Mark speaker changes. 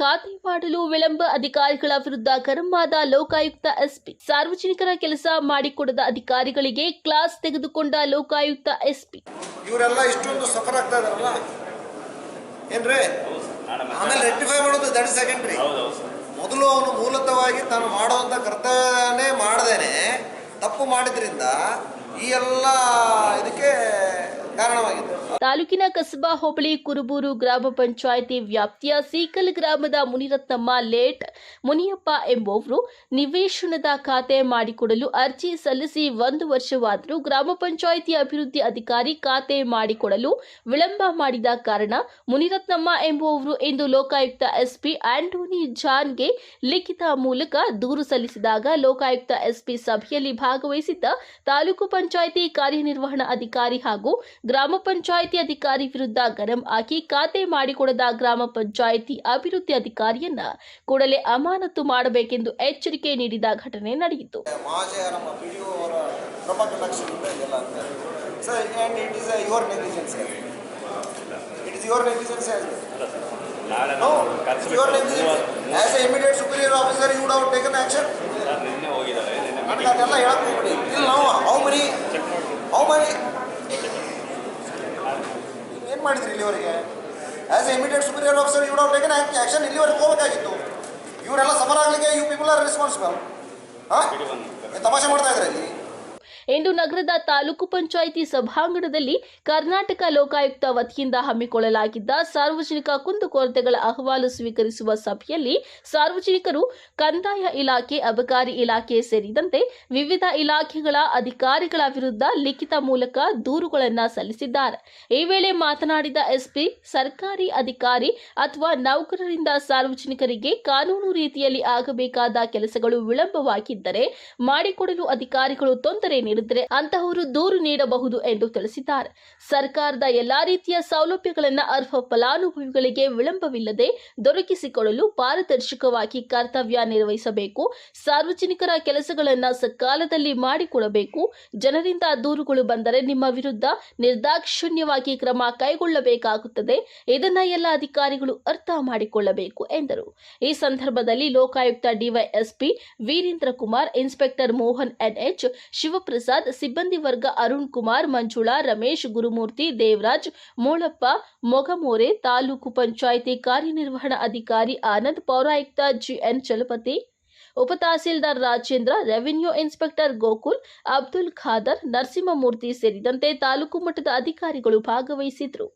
Speaker 1: ಖಾತೆ ಮಾಡಲು ವಿಳಂಬ ಅಧಿಕಾರಿಗಳ ವಿರುದ್ಧ ಗರಂ ಆದ ಲೋಕಾಯುಕ್ತ ಎಸ್ಪಿ. ಸಾರ್ವಜನಿಕರ ಕೆಲಸ ಮಾಡಿಕೊಡದ ಅಧಿಕಾರಿಗಳಿಗೆ ಕ್ಲಾಸ್ ತೆಗೆದುಕೊಂಡ ಲೋಕಾಯುಕ್ತ ಎಸ್ಪಿ.
Speaker 2: ಇವರೆಲ್ಲ ಇಷ್ಟೊಂದು ಸಫರ್ ಆಗ್ತಾ ಇದಾರಲ್ಲ? ಏನ್ರಿ? ಆಮೇಲೆ ರೆಕ್ಟಿಫೈ ಮಾಡೋದು ದಟ್ ಸೆಕೆಂಡ್ರಿ ಮೊದಲು ಅವನು ಮೂಲತವಾಗಿ ತಾನು ಮಾಡುವಂಥ ಕರ್ತವ್ಯನೇ ಮಾಡದೇನೆ. ತಪ್ಪು ಮಾಡಿದ್ರಿಂದ ಈ ಎಲ್ಲ ಇದಕ್ಕೆ ಕಾರಣವಾಗಿದೆ
Speaker 1: ತಾಲೂಕಿನ ಕಸಬಾ ಹೋಬಳಿ ಕುರುಬೂರು ಗ್ರಾಮ ಪಂಚಾಯಿತಿ ವ್ಯಾಪ್ತಿಯ ಸೀಕಲ್ ಗ್ರಾಮದ ಮುನಿರತ್ನಮ್ಮ ಲೇಟ್ ಮುನಿಯಪ್ಪ ಎಂಬುವರು ನಿವೇಶನದ ಖಾತೆ ಮಾಡಿಕೊಡಲು ಅರ್ಜಿ ಸಲ್ಲಿಸಿ ಒಂದು ವರ್ಷವಾದರೂ ಗ್ರಾಮ ಪಂಚಾಯಿತಿ ಅಭಿವೃದ್ಧಿ ಅಧಿಕಾರಿ ಖಾತೆ ಮಾಡಿಕೊಡಲು ವಿಳಂಬ ಮಾಡಿದ ಕಾರಣ ಮುನಿರತ್ನಮ್ಮ ಎಂಬುವವರು ಇಂದು ಲೋಕಾಯುಕ್ತ ಎಸ್ಪಿ ಆಂಟೋನಿ ಜಾನ್ಗೆ ಲಿಖಿತ ಮೂಲಕ ದೂರು ಸಲ್ಲಿಸಿದಾಗ ಲೋಕಾಯುಕ್ತ ಎಸ್ಪಿ ಸಭೆಯಲ್ಲಿ ಭಾಗವಹಿಸಿದ್ದ ತಾಲೂಕು ಪಂಚಾಯಿತಿ ಕಾರ್ಯನಿರ್ವಹಣಾ ಅಧಿಕಾರಿ ಹಾಗೂ ಗ್ರಾಮ ಪಂಚಾಯಿತಿ ಅಧಿಕಾರಿ ವಿರುದ್ಧ ಗರಂ ಹಾಕಿ ಖಾತೆ ಮಾಡಿಕೊಡದ ಗ್ರಾಮ ಪಂಚಾಯಿತಿ ಅಭಿವೃದ್ಧಿ ಅಧಿಕಾರಿಯನ್ನ ಕೂಡಲೇ ಅಮಾನತು ಮಾಡಬೇಕೆಂದು ಎಚ್ಚರಿಕೆ ನೀಡಿದ ಘಟನೆ ನಡೆಯಿತು.
Speaker 2: ಮಹಾಶಯ ನಮ್ಮ ಇಲ್ಲಿ ಡಿ ಏನು as a immediate superior officer you have taken action ಇಲ್ಲಿವರೆಗೆ ಹೋಗಬೇಕಾಗಿತ್ತು. ಇವರೆಲ್ಲ ಸಮರ ಆಗಲಿಕ್ಕೆ ಯು ಪೀಪಲ್ ಆರ್ ರೆಸ್ಪಾನ್ಸಿಬಲ್ ಹಾಂ? ತಮಾಷೆ ಮಾಡ್ತಾ ಇದ್ದಾರೆ ಇಲ್ಲಿ?
Speaker 1: ಇಂದು ನಗರದ ತಾಲೂಕು ಪಂಚಾಯಿತಿ ಸಭಾಂಗಣದಲ್ಲಿ ಕರ್ನಾಟಕ ಲೋಕಾಯುಕ್ತ ವತಿಯಿಂದ ಹಮ್ಮಿಕೊಳ್ಳಲಾಗಿದ್ದ ಸಾರ್ವಜನಿಕ ಕುಂದುಕೊರತೆಗಳ ಅಹವಾಲು ಸ್ವೀಕರಿಸುವ ಸಭೆಯಲ್ಲಿ ಸಾರ್ವಜನಿಕರು ಕಂದಾಯ ಇಲಾಖೆ, ಅಬಕಾರಿ ಇಲಾಖೆ ಸೇರಿದಂತೆ ವಿವಿಧ ಇಲಾಖೆಗಳ ಅಧಿಕಾರಿಗಳ ವಿರುದ್ಧ ಲಿಖಿತ ಮೂಲಕ ದೂರುಗಳನ್ನು ಸಲ್ಲಿಸಿದ್ದಾರೆ. ಈ ವೇಳೆ ಮಾತನಾಡಿದ ಎಸ್ಪಿ, ಸರ್ಕಾರಿ ಅಧಿಕಾರಿ ಅಥವಾ ನೌಕರರಿಂದ ಸಾರ್ವಜನಿಕರಿಗೆ ಕಾನೂನು ರೀತಿಯಲ್ಲಿ ಆಗಬೇಕಾದ ಕೆಲಸಗಳು ವಿಳಂಬವಾಗಿದ್ದರೆ ಮಾಡಿಕೊಡಲು ಅಧಿಕಾರಿಗಳು ತೊಂದರೆ ನೀಡಿದರೆ ಅಂತಹವರು ದೂರು ನೀಡಬಹುದು ಎಂದು ತಿಳಿಸಿದ್ದಾರೆ. ಸರ್ಕಾರದ ಎಲ್ಲಾ ರೀತಿಯ ಸೌಲಭ್ಯಗಳನ್ನು ಅರ್ಹ ಫಲಾನುಭವಿಗಳಿಗೆ ವಿಳಂಬವಿಲ್ಲದೆ ದೊರಕಿಸಿಕೊಡಲು ಪಾರದರ್ಶಕವಾಗಿ ಕರ್ತವ್ಯ ನಿರ್ವಹಿಸಬೇಕು. ಸಾರ್ವಜನಿಕರ ಕೆಲಸಗಳನ್ನು ಸಕಾಲದಲ್ಲಿ ಮಾಡಿಕೊಡಬೇಕು. ಜನರಿಂದ ದೂರುಗಳು ಬಂದರೆ ನಿಮ್ಮ ವಿರುದ್ಧ ನಿರ್ದಾಕ್ಷಿಣ್ಯವಾಗಿ ಕ್ರಮ ಕೈಗೊಳ್ಳಬೇಕಾಗುತ್ತದೆ. ಇದನ್ನ ಎಲ್ಲ ಅಧಿಕಾರಿಗಳು ಅರ್ಥ ಮಾಡಿಕೊಳ್ಳಬೇಕು ಎಂದರು. ಈ ಸಂದರ್ಭದಲ್ಲಿ Lokayukta DySP Veerendra Kumar, inspector Mohan NH, Shivaprasad ಸಿಬ್ಬಂದಿ ವರ್ಗ ಅರುಣ್ ಕುಮಾರ್, ಮಂಜುಳಾ, ರಮೇಶ್, ಗುರುಮೂರ್ತಿ, ದೇವರಾಜ್, ಮೋಳಪ್ಪ, ಮೊಗಮೋರೆ, ತಾಲೂಕು ಪಂಚಾಯಿತಿ ಕಾರ್ಯನಿರ್ವಹಣಾ ಅಧಿಕಾರಿ ಆನಂದ್, ಪೌರಾಯುಕ್ತ ಜಿಎನ್ ಚಲಪತಿ, ಉಪತಹಸೀಲ್ದಾರ್ ರಾಜೇಂದ್ರ, ರೆವಿನ್ಯೂ ಇನ್ಸ್ಪೆಕ್ಟರ್ ಗೋಕುಲ್, ಅಬ್ದುಲ್ ಖಾದರ್, ನರಸಿಂಹಮೂರ್ತಿ ಸೇರಿದಂತೆ ತಾಲೂಕು ಮಟ್ಟದ ಅಧಿಕಾರಿಗಳು ಭಾಗವಹಿಸಿದ್ರು